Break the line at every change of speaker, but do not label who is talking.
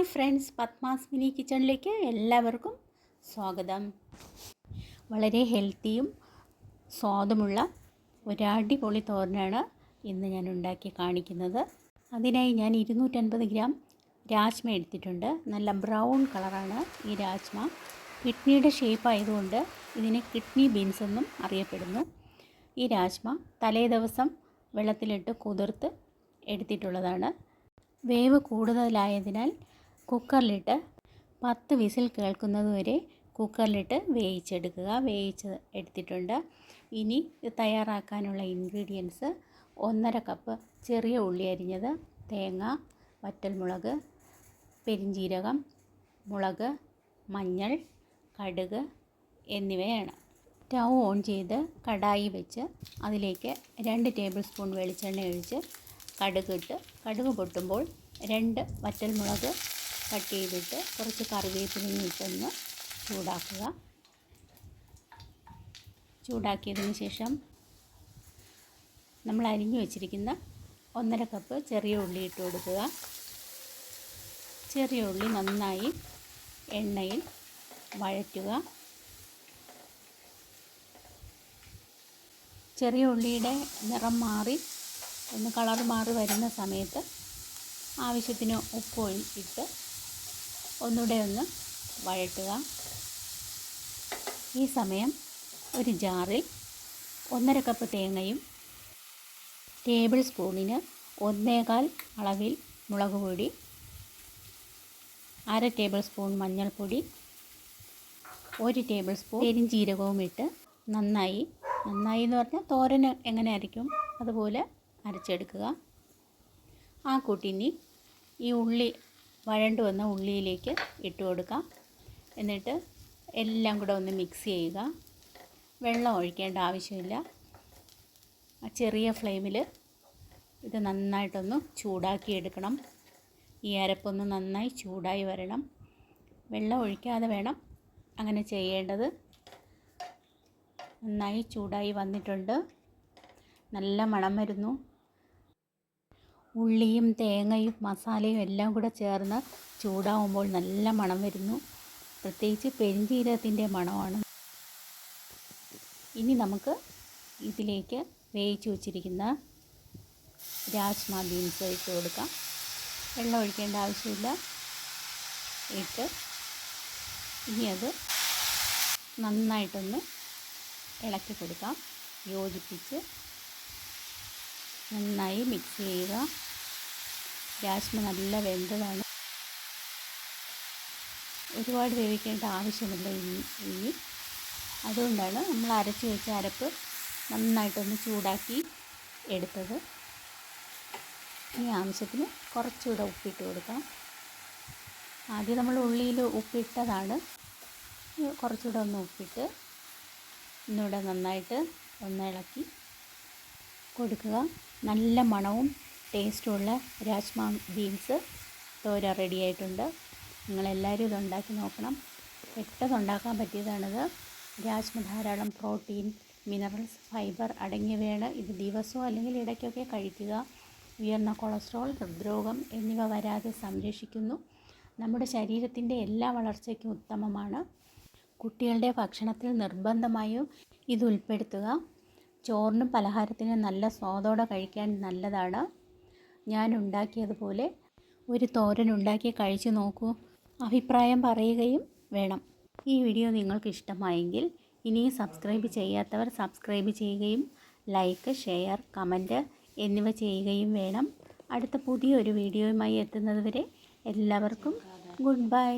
Hi friends Padmas mini കിച്ചണിലേക്ക് എല്ലാവർക്കും സ്വാഗതം. വളരെ ഹെൽത്തിയും സ്വാദുമുള്ള ഒരു അടിപൊളി തോരനാണ് ഇന്ന് ഞാൻ ഉണ്ടാക്കി കാണിക്കുന്നത്. അതിനായി ഞാൻ ഇരുന്നൂറ്റൻപത് ഗ്രാം രാജ്മ എടുത്തിട്ടുണ്ട്. നല്ല ബ്രൗൺ കളറാണ് ഈ രാജ്മ. കിഡ്നിയുടെ ഷേപ്പ് ആയതുകൊണ്ട് ഇതിനെ കിഡ്നി ബീൻസ് എന്നും അറിയപ്പെടുന്നു. ഈ രാജ്മ തലേ ദിവസം വെള്ളത്തിലിട്ട് കുതിർത്ത് എടുത്തിട്ടുള്ളതാണ്. വേവ് കൂടുതലായതിനാൽ കുക്കറിലിട്ട് പത്ത് വിസിൽ കേൾക്കുന്നത് വരെ കുക്കറിലിട്ട് വേവിച്ചെടുക്കുക. വേവിച്ച് എടുത്തിട്ടുണ്ട്. ഇനി തയ്യാറാക്കാനുള്ള ഇൻഗ്രീഡിയൻസ് ഒന്നര കപ്പ് ചെറിയ ഉള്ളി അരിഞ്ഞത് തേങ്ങ വറ്റൽമുളക് പെരിഞ്ചീരകം മുളക് മഞ്ഞൾ കടുക് എന്നിവയാണ്. സ്റ്റൗ ഓൺ ചെയ്ത് കടായി വെച്ച് അതിലേക്ക് രണ്ട് ടേബിൾ സ്പൂൺ വെളിച്ചെണ്ണ ഒഴിച്ച് കടുക് ഇട്ട് കടുക് പൊട്ടുമ്പോൾ രണ്ട് വറ്റൽമുളക് കട്ട് ചെയ്തിട്ട് കുറച്ച് കറിവേപ്പിലയും ഇട്ടൊന്ന് ചൂടാക്കുക. ചൂടാക്കിയതിന് ശേഷം നമ്മൾ അരിഞ്ഞു വെച്ചിരിക്കുന്ന ഒന്നര കപ്പ് ചെറിയ ഉള്ളി ഇട്ട് കൊടുക്കുക. ചെറിയ ഉള്ളി നന്നായി എണ്ണയിൽ വഴറ്റുക. ചെറിയ ഉള്ളിയുടെ നിറം മാറി ഒന്ന് കളർ മാറി വരുന്ന സമയത്ത് ആവശ്യത്തിന് ഉപ്പ് ഇട്ട് ഒന്നുകൂടെ ഒന്ന് വഴറ്റുക ഈ സമയം ഒരു ജാറിൽ ഒന്നര കപ്പ് തേങ്ങയും ടേബിൾ സ്പൂണിന് ഒന്നേകാൽ അളവിൽ മുളക് പൊടി അര ടേബിൾ സ്പൂൺ മഞ്ഞൾപ്പൊടി ഒരു ടേബിൾ സ്പൂൺ പെരിഞ്ചീരകവും ഇട്ട് നന്നായി നന്നായി എന്ന് പറഞ്ഞാൽ തോരൻ എങ്ങനെ അരയ്ക്കും? അതുപോലെ അരച്ചെടുക്കുക. ആ കൂട്ടിനി ഈ ഉള്ളി വഴണ്ടു വന്ന ഉള്ളിയിലേക്ക് ഇട്ട് കൊടുക്കാം. എന്നിട്ട് എല്ലാം കൂടെ ഒന്ന് മിക്സ് ചെയ്യുക. വെള്ളം ഒഴിക്കേണ്ട ആവശ്യമില്ല. ആ ചെറിയ ഫ്ലെയിമിൽ ഇത് നന്നായിട്ടൊന്ന് ചൂടാക്കി എടുക്കണം. ഈ അരപ്പൊന്ന് നന്നായി ചൂടായി വരണം. വെള്ളം ഒഴിക്കാതെ വേണം അങ്ങനെ ചെയ്യേണ്ടത്. നന്നായി ചൂടായി വന്നിട്ടുണ്ട്. നല്ല മണം വരുന്നു. ഉള്ളിയും തേങ്ങയും മസാലയും എല്ലാം കൂടെ ചേർന്ന് ചൂടാവുമ്പോൾ നല്ല മണം വരുന്നു. പ്രത്യേകിച്ച് പെരിഞ്ചീരത്തിന്റെ മണമാണ്. ഇനി നമുക്ക് ഇതിലേക്ക് വേവിച്ച് വച്ചിരിക്കുന്ന രാജ്മ ബീൻസ് ഇട്ട് കൊടുക്കാം. വെള്ളം ഒഴിക്കേണ്ട ആവശ്യമില്ല. ഇട്ട് ഇനി അത് നന്നായിട്ടൊന്ന് ഇളക്കി കൊടുക്കാം. യോജിപ്പിച്ച് നന്നായി മിക്സ് ചെയ്യുക. രാജ്മ നല്ല വെന്തതാണ്. ഒരുപാട് വേവിക്കേണ്ട ആവശ്യമില്ല ഇനി അതുകൊണ്ടാണ് നമ്മൾ അരച്ച് വെച്ച അരപ്പ് നന്നായിട്ടൊന്ന് ചൂടാക്കി എടുത്തത്. ഈ ആവശ്യത്തിന് കുറച്ചുകൂടെ ഉപ്പിട്ട് കൊടുക്കാം. ആദ്യം നമ്മൾ ഉള്ളിയിൽ ഉപ്പിട്ടതാണ്. കുറച്ചുകൂടെ ഒന്ന് ഉപ്പിട്ട് ഒന്നുകൂടെ നന്നായിട്ട് ഒന്ന് ഇളക്കി കൊടുക്കുക. നല്ല മണവും ടേസ്റ്റുമുള്ള രാജ്മ ബീൻസ് തോര റെഡി ആയിട്ടുണ്ട്. നിങ്ങളെല്ലാവരും ഇത് ഉണ്ടാക്കി നോക്കണം. പെട്ടെന്ന് ഉണ്ടാക്കാൻ പറ്റിയതാണിത്. രാജ്മ ധാരാളം പ്രോട്ടീൻ മിനറൽസ് ഫൈബർ അടങ്ങിയവയാണ് ഇത് ദിവസവും അല്ലെങ്കിൽ ഇടയ്ക്കൊക്കെ കഴിക്കുക. ഉയർന്ന കൊളസ്ട്രോൾ ഹൃദ്രോഗം എന്നിവ വരാതെ സംരക്ഷിക്കുന്നു. നമ്മുടെ ശരീരത്തിന്റെ എല്ലാ വളർച്ചയ്ക്കും ഉത്തമമാണ്. കുട്ടികളുടെ ഭക്ഷണത്തിൽ നിർബന്ധമായും ഇത് ഉൾപ്പെടുത്തുക. ചോറിനും പലഹാരത്തിനും നല്ല സ്വാദോടെ കഴിക്കാൻ നല്ലതാണ്. ഞാൻ ഉണ്ടാക്കിയതുപോലെ ഒരു തോരൻ ഉണ്ടാക്കി കഴിച്ചു നോക്കൂ. അഭിപ്രായം പറയുകയും വേണം. ഈ വീഡിയോ നിങ്ങൾക്ക് ഇഷ്ടമായെങ്കിൽ ഇനിയും സബ്സ്ക്രൈബ് ചെയ്യാത്തവർ സബ്സ്ക്രൈബ് ചെയ്യുകയും ലൈക്ക് ഷെയർ കമന്റ് എന്നിവ ചെയ്യുകയും വേണം. അടുത്ത പുതിയൊരു വീഡിയോയുമായി എത്തുന്നതുവരെ എല്ലാവർക്കും ഗുഡ് ബൈ.